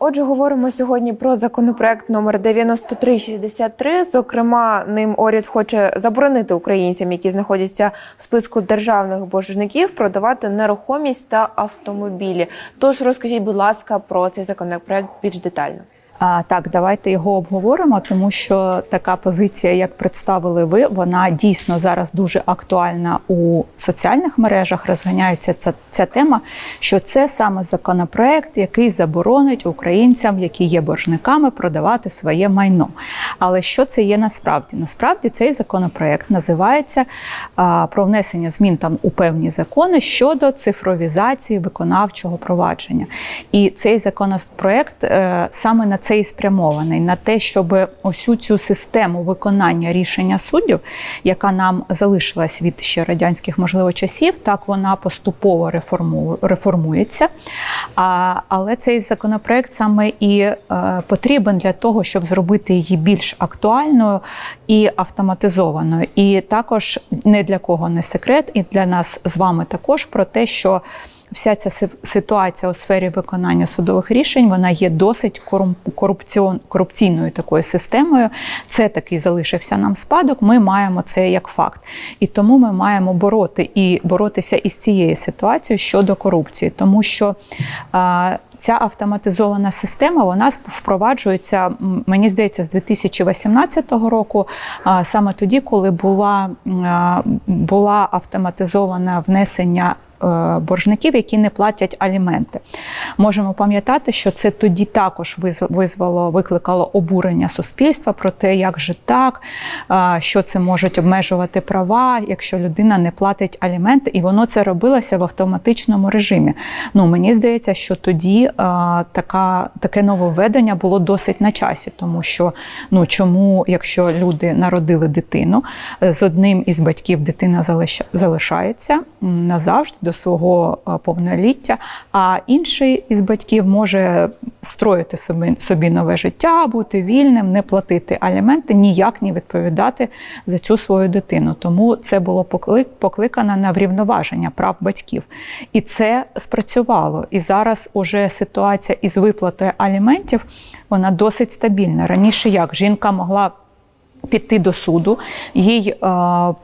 Отже, говоримо сьогодні про законопроект номер 9363. Зокрема, ним уряд хоче заборонити українцям, які знаходяться в списку державних боржників, продавати нерухомість та автомобілі. Тож розкажіть, будь ласка, про цей законопроект більш детально. А, так, давайте його обговоримо, тому що така позиція, як представили ви, вона дійсно зараз дуже актуальна у соціальних мережах. Розганяється ця, ця тема, що це саме законопроект, який заборонить українцям, які є боржниками, продавати своє майно. Але що це є насправді? Насправді цей законопроект називається а, про внесення змін там у певні закони щодо цифровізації виконавчого провадження. І цей законопроект е, саме на це і спрямований на те, щоб ось цю систему виконання рішення суддів, яка нам залишилась від ще радянських можливо часів, так вона поступово реформу, реформується. Але цей законопроект саме і е, потрібен для того, щоб зробити її більш актуальною і автоматизованою. І також не для кого не секрет, і для нас з вами також про те, що вся ця ситуація у сфері виконання судових рішень вона є досить корупціон- корупційною такою системою. Це такий залишився нам спадок. Ми маємо це як факт. І тому ми маємо бороти і боротися із цією ситуацією щодо корупції, тому що. Ця автоматизована система вона впроваджується, мені здається, з 2018 року, саме тоді, коли була, була автоматизоване внесення боржників, які не платять аліменти. Можемо пам'ятати, що це тоді також визвало, викликало обурення суспільства про те, як же так, що це можуть обмежувати права, якщо людина не платить аліменти, і воно це робилося в автоматичному режимі. Ну мені здається, що тоді а, така, таке нововведення було досить на часі, тому що ну чому, якщо люди народили дитину, е, з одним із батьків дитина залишається назавжди до свого повноліття, а інший із батьків може строїти собі, собі нове життя, бути вільним, не платити аліменти, ніяк не відповідати за цю свою дитину. Тому це було покликано на врівноваження прав батьків. І це спрацювало. І зараз уже ситуація із виплатою аліментів вона досить стабільна. Раніше як жінка могла піти до суду, їй е, е,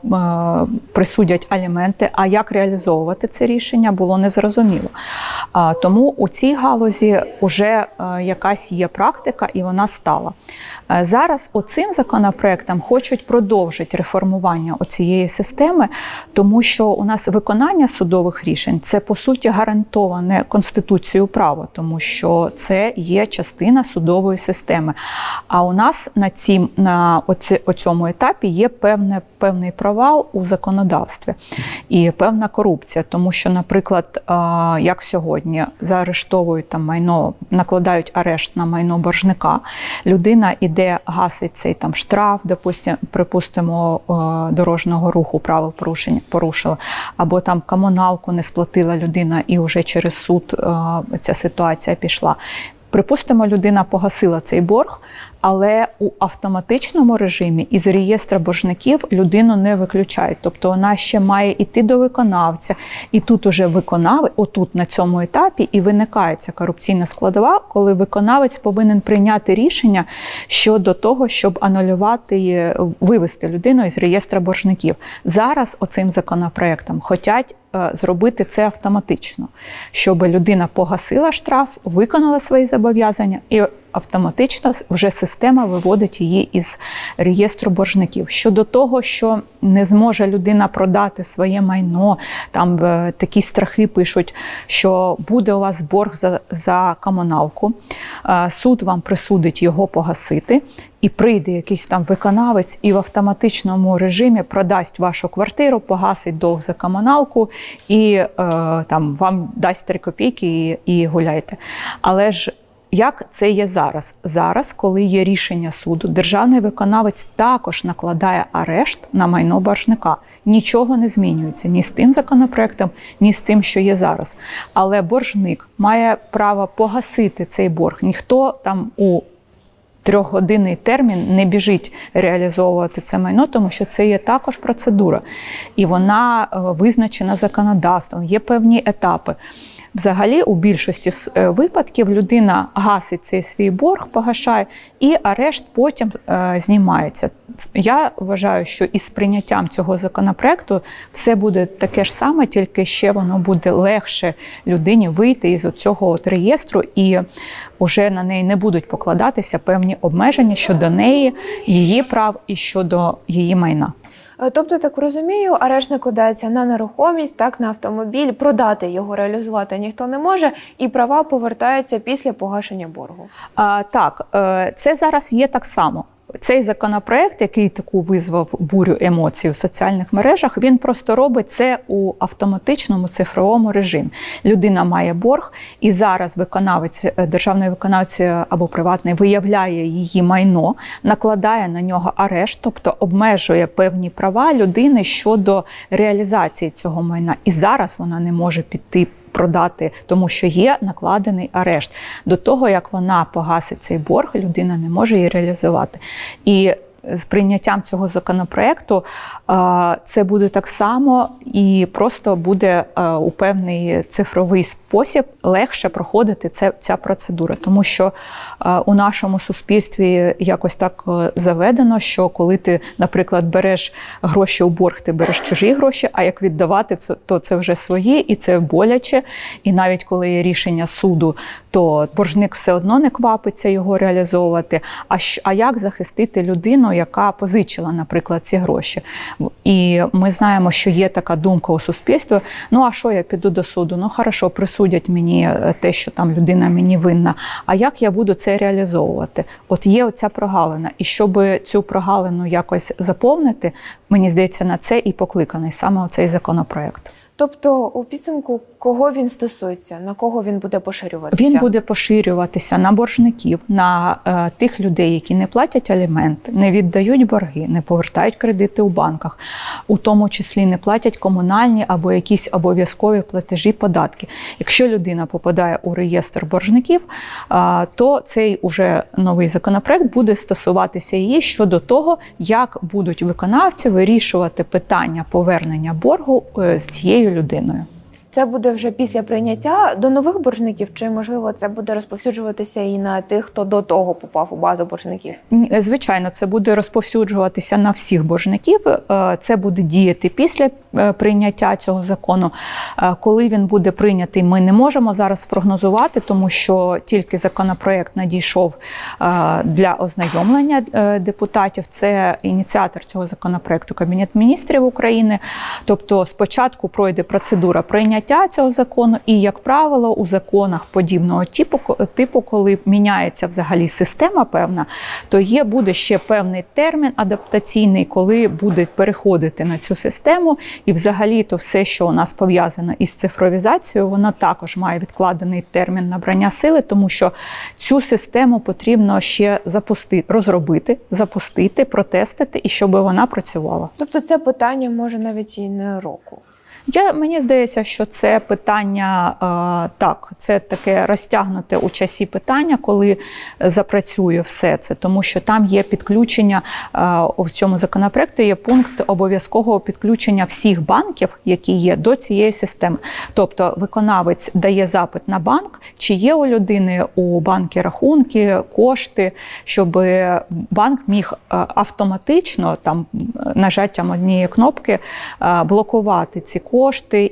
присудять аліменти. А як реалізовувати це рішення було незрозуміло. А, тому у цій галузі вже е, якась є практика, і вона стала. Е, зараз оцим законопроектом хочуть продовжити реформування цієї системи, тому що у нас виконання судових рішень це по суті гарантоване конституцією право, тому що це є частина судової системи. А у нас на цім на оці, оцьому етапі є певне, певний провал у законодавстві і певна корупція, тому що, наприклад, як сьогодні заарештовують там майно, накладають арешт на майно боржника, людина іде, гасить цей там штраф, допустим, припустимо, дорожнього руху правил порушення порушила, або там комуналку не сплатила людина, і вже через суд ця ситуація пішла. Припустимо, людина погасила цей борг, але у автоматичному режимі із реєстра боржників людину не виключають. Тобто вона ще має йти до виконавця, і тут уже виконавець, отут на цьому етапі, і виникає ця корупційна складова, коли виконавець повинен прийняти рішення щодо того, щоб анулювати, вивести людину із реєстра боржників. Зараз оцим законопроектом хочуть зробити це автоматично, щоб людина погасила штраф, виконала свої зобов'язання і автоматично вже система виводить її із реєстру боржників. Щодо того, що не зможе людина продати своє майно, там е, такі страхи пишуть, що буде у вас борг за, за комуналку, е, суд вам присудить його погасити. І прийде якийсь там виконавець і в автоматичному режимі продасть вашу квартиру, погасить долг за комуналку і е, там вам дасть 3 копійки і, і гуляйте. Але ж як це є зараз? Зараз, коли є рішення суду, державний виконавець також накладає арешт на майно боржника. Нічого не змінюється ні з тим законопроектом, ні з тим, що є зараз. Але боржник має право погасити цей борг. Ніхто там у трьохгодинний термін не біжить реалізовувати це майно, тому що це є також процедура, і вона е, визначена законодавством. Є певні етапи. Взагалі, у більшості е, випадків людина гасить цей свій борг, погашає, і арешт потім е, знімається. Я вважаю, що із прийняттям цього законопроекту все буде таке ж саме, тільки ще воно буде легше людині вийти із цього от реєстру, і вже на неї не будуть покладатися певні обмеження щодо неї, її прав і щодо її майна. Е, Тобто, так розумію, арешт накладається на нерухомість, так на автомобіль, продати його, реалізувати ніхто не може, і права повертаються після погашення боргу. А, так, е, це зараз є так само. Цей законопроект, який таку визвав бурю емоцій у соціальних мережах, він просто робить це у автоматичному цифровому режимі. Людина має борг, і зараз виконавець, е, державний виконавець або приватний виявляє її майно, накладає на нього арешт, тобто обмежує певні права людини щодо реалізації цього майна. І зараз вона не може піти продати, тому що є накладений арешт. До того як вона погасить цей борг, людина не може її реалізувати. І з прийняттям цього законопроекту це буде так само і просто буде у певний цифровий спосіб легше проходити це, ця процедура, тому що у нашому суспільстві якось так е, заведено, що коли ти, наприклад, береш гроші у борг, ти береш чужі гроші, а як віддавати, то це вже свої, і це боляче. І навіть коли є рішення суду, то боржник все одно не квапиться його реалізовувати. А а як захистити людину, яка позичила, наприклад, ці гроші? І ми знаємо, що є така думка у суспільстві: ну а що я піду до суду? Ну хорошо, присудять мені е, те, що там людина мені винна. А як я буду це реалізовувати? От є оця прогалина. І щоб цю прогалину якось заповнити, мені здається, на це і покликаний саме оцей законопроект. Тобто, у підсумку, кого він стосується, на кого він буде поширюватися? Він буде поширюватися на боржників, на е, тих людей, які не платять аліменти, не віддають борги, не повертають кредити у банках, у тому числі не платять комунальні або якісь обов'язкові платежі, податки. Якщо людина попадає у реєстр боржників, е, то цей уже новий законопроект буде стосуватися її щодо того, як будуть виконавці вирішувати питання повернення боргу е, з цією людиною. Це буде вже після прийняття до нових боржників, чи можливо це буде розповсюджуватися і на тих, хто до того попав у базу боржників? Звичайно, це буде розповсюджуватися на всіх боржників. Е, Це буде діяти після е, прийняття цього закону. Е, Коли він буде прийнятий, ми не можемо зараз спрогнозувати, тому що тільки законопроект надійшов е, для ознайомлення е, депутатів. Це ініціатор цього законопроекту Кабінет міністрів України. Тобто, спочатку пройде процедура прийняття цього закону, і, як правило, у законах подібного типу, коли міняється взагалі система певна, то є буде ще певний термін адаптаційний, коли буде переходити на цю систему, і взагалі то все, що у нас пов'язано із цифровізацією, воно також має відкладений термін набрання сили, тому що цю систему потрібно ще запустити, розробити, запустити, протестити і щоб вона працювала. Тобто, це питання може навіть і не року. Я, мені здається, що це питання е, так, це таке розтягнуте у часі питання, коли запрацює все це, тому що там є підключення е, в цьому законопроекті. Є пункт обов'язкового підключення всіх банків, які є до цієї системи. Тобто, виконавець дає запит на банк, чи є у людини у банки рахунки, кошти, щоб банк міг е, автоматично там нажаттям однієї кнопки е, блокувати ці кошти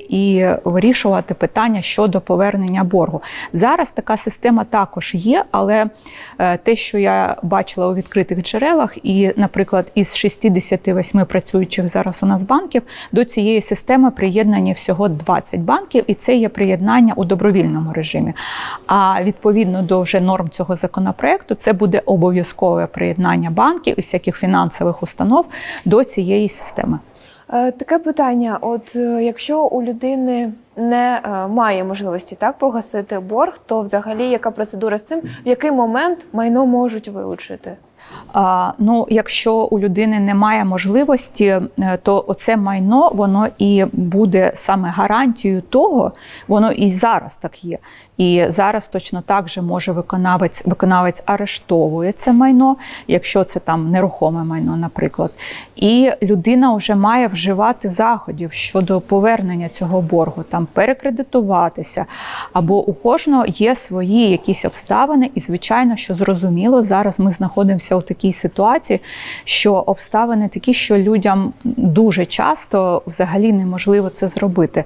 і вирішувати питання щодо повернення боргу. Зараз така система також є, але е, те, що я бачила у відкритих джерелах, і, наприклад, із 68 працюючих зараз у нас банків до цієї системи приєднані всього 20 банків, і це є приєднання у добровільному режимі. А відповідно до вже норм цього законопроекту, це буде обов'язкове приєднання банків і всяких фінансових установ до цієї системи. Е, Таке питання: от е, якщо у людини не е, має можливості так погасити борг, то взагалі яка процедура з цим? В який момент майно можуть вилучити? Ну, якщо у людини немає можливості, то оце майно воно і буде саме гарантією того, воно і зараз так є, І зараз точно так же може виконавець, виконавець арештовує це майно, якщо це там нерухоме майно, наприклад. І людина вже має вживати заходів щодо повернення цього боргу, там перекредитуватися. Або у кожного є свої якісь обставини, і звичайно, що зрозуміло, зараз ми знаходимося у такій ситуації, що обставини такі, що людям дуже часто взагалі неможливо це зробити.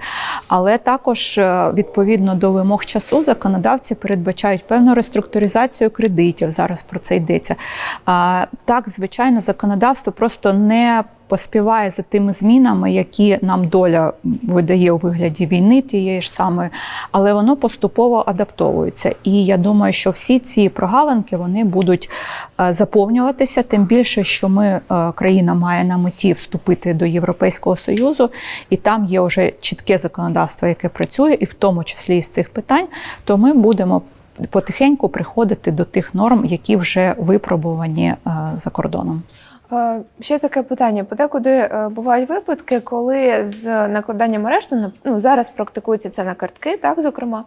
Але також е, відповідно до вимог часу законодавці передбачають певну реструктуризацію кредитів. Зараз про це йдеться. А, Так, звичайно, законодавство просто не поспіває за тими змінами, які нам доля видає у вигляді війни тієї ж самої, але воно поступово адаптовується. І я думаю, що всі ці прогалинки вони будуть е, заповнюватися, тим більше, що ми е, країна має на меті вступити до Європейського союзу, і там є вже чітке законодавство, яке працює, і в тому числі з цих питань, то ми будемо. Потихеньку приходити до тих норм, які вже випробувані е, за кордоном. Е, Ще таке питання. Подекуди е, бувають випадки, коли з накладанням арешту, ну зараз практикується це на картки, так зокрема,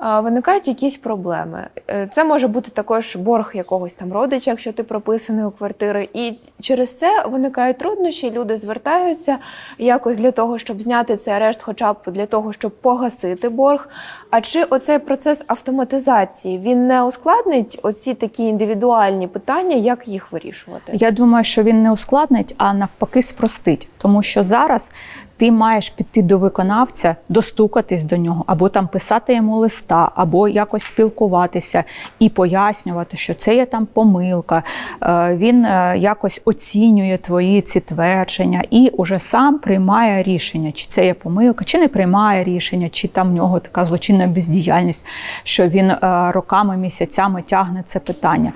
е, виникають якісь проблеми. Це може бути також борг якогось там родича, якщо ти прописаний у квартири, і через це виникають труднощі. Люди звертаються якось для того, щоб зняти цей арешт, хоча б для того, щоб погасити борг. А чи оцей процес автоматизації він не ускладнить оці такі індивідуальні питання, як їх вирішувати? Я думаю, що він не ускладнить, а навпаки, спростить, тому що зараз. Ти маєш піти до виконавця, достукатись до нього, або там писати йому листа, або якось спілкуватися і пояснювати, що це є там помилка. Е, Він е, якось оцінює твої ці твердження і уже сам приймає рішення, чи це є помилка, чи не приймає рішення, чи там в нього така злочинна бездіяльність, що він е, роками, місяцями тягне це питання.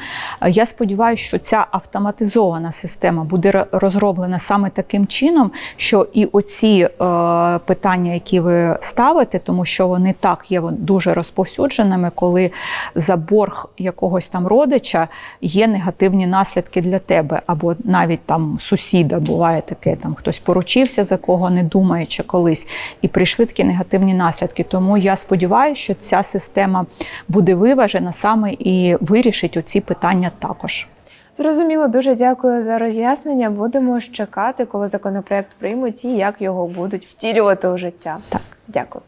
Я сподіваюся, що ця автоматизована система буде розроблена саме таким чином, що і оці е, питання, які ви ставите, тому що вони так є дуже розповсюдженими, коли за борг якогось там родича є негативні наслідки для тебе, або навіть там сусіда буває таке, там хтось поручився за кого не думаючи колись, і прийшли такі негативні наслідки. Тому я сподіваюся, що ця система буде виважена саме і вирішить оці питання також. Зрозуміло, дуже дякую за роз'яснення. Будемо чекати, коли законопроект приймуть і як його будуть втілювати у життя. Так. Дякую.